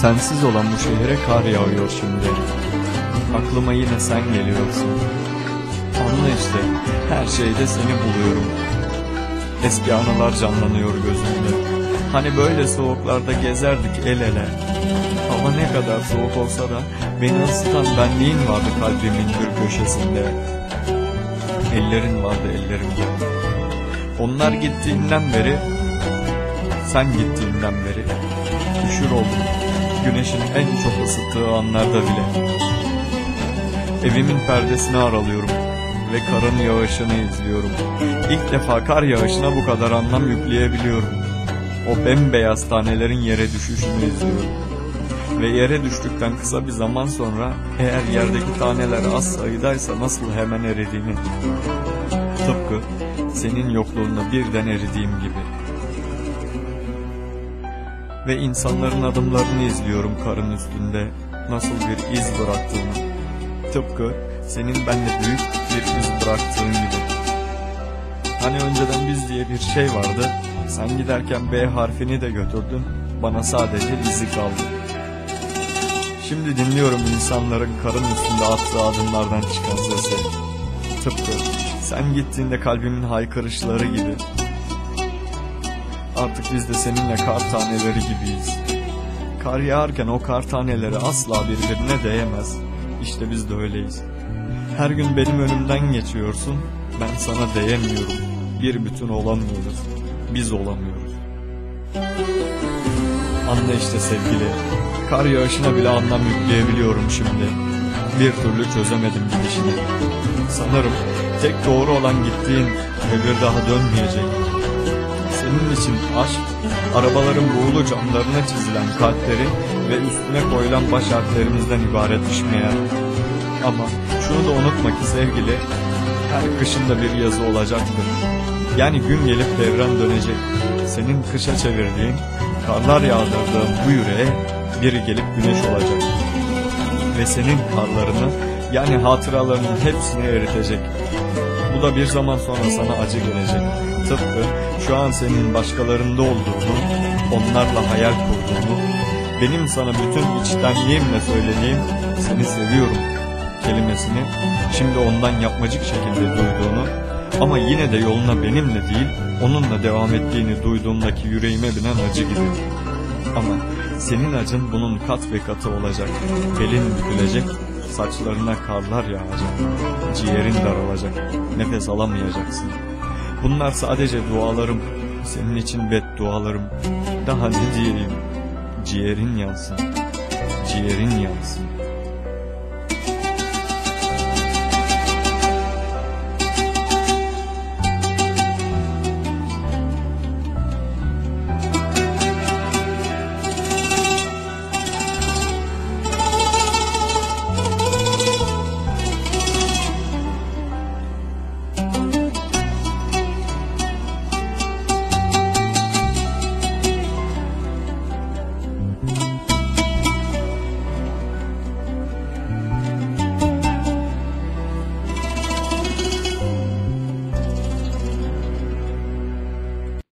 Sensiz olan bu şehre kar yağıyor şimdi. Aklıma yine sen geliyorsun. Anla işte her şeyde seni buluyorum. Eski anılar canlanıyor gözümde. Hani böyle soğuklarda gezerdik el ele. Hava ne kadar soğuk olsa da beni ısıtan benliğin vardı kalbimin bir köşesinde. Ellerin vardı ellerimde. Onlar gittiğinden beri, sen gittiğinden beri üşür oldum. Güneşin en çok ısıttığı anlarda bile. Evimin perdesini aralıyorum ve karın yağışını izliyorum. İlk defa kar yağışına bu kadar anlam yükleyebiliyorum. O bembeyaz tanelerin yere düşüşünü izliyorum. Ve yere düştükten kısa bir zaman sonra eğer yerdeki taneler az sayıdaysa nasıl hemen eridiğini. Tıpkı senin yokluğunda birden eridiğim gibi. Ve insanların adımlarını izliyorum karın üstünde nasıl bir iz bıraktığını. Tıpkı senin bende büyük bir iz bıraktığın gibi. Hani önceden biz diye bir şey vardı. Sen giderken B harfini de götürdün. Bana sadece izi kaldı. Şimdi dinliyorum insanların karın üstünde attığı adımlardan çıkan sesi. Tıpkı sen gittiğinde kalbimin haykırışları gibi. Artık biz de seninle kar taneleri gibiyiz. Kar yağarken o kar taneleri asla birbirine değemez. İşte biz de öyleyiz. Her gün benim önümden geçiyorsun. Ben sana değemiyorum. Bir bütün olamıyoruz. Biz olamıyoruz. Anla işte sevgili. Kar yağışına bile anlam yükleyebiliyorum şimdi. Bir türlü çözemedim gidişini. Sanırım tek doğru olan gittiğin ve bir daha dönmeyecek. Senin için aşk, arabaların buğulu camlarına çizilen kalpleri ve üstüne koyulan baş harflerimizden ibaretmiş meğer. Ama şunu da unutma ki sevgili, her kışında bir yazı olacaktır. Yani gün gelip devran dönecek. Senin kışa çevirdiğin, karlar yağdırdığın bu yüreğe biri gelip güneş olacak. Ve senin karlarını yani hatıralarının hepsini eritecek. Bu da bir zaman sonra sana acı gelecek. Tıpkı şu an senin başkalarında olduğunu, onlarla hayal kurduğunu, benim sana bütün içtenliğimle söylediğim seni seviyorum kelimesini şimdi ondan yapmacık şekilde duyduğunu ama yine de yoluna benimle değil onunla devam ettiğini duyduğumdaki yüreğime binen acı gibi. Ama senin acın bunun kat ve katı olacak. Belin bükülecek, saçlarına karlar yağacak. Ciğerin daralacak, nefes alamayacaksın. Bunlar sadece dualarım, senin için beddualarım. Daha ne diyeyim? Ciğerin yansın, ciğerin yansın.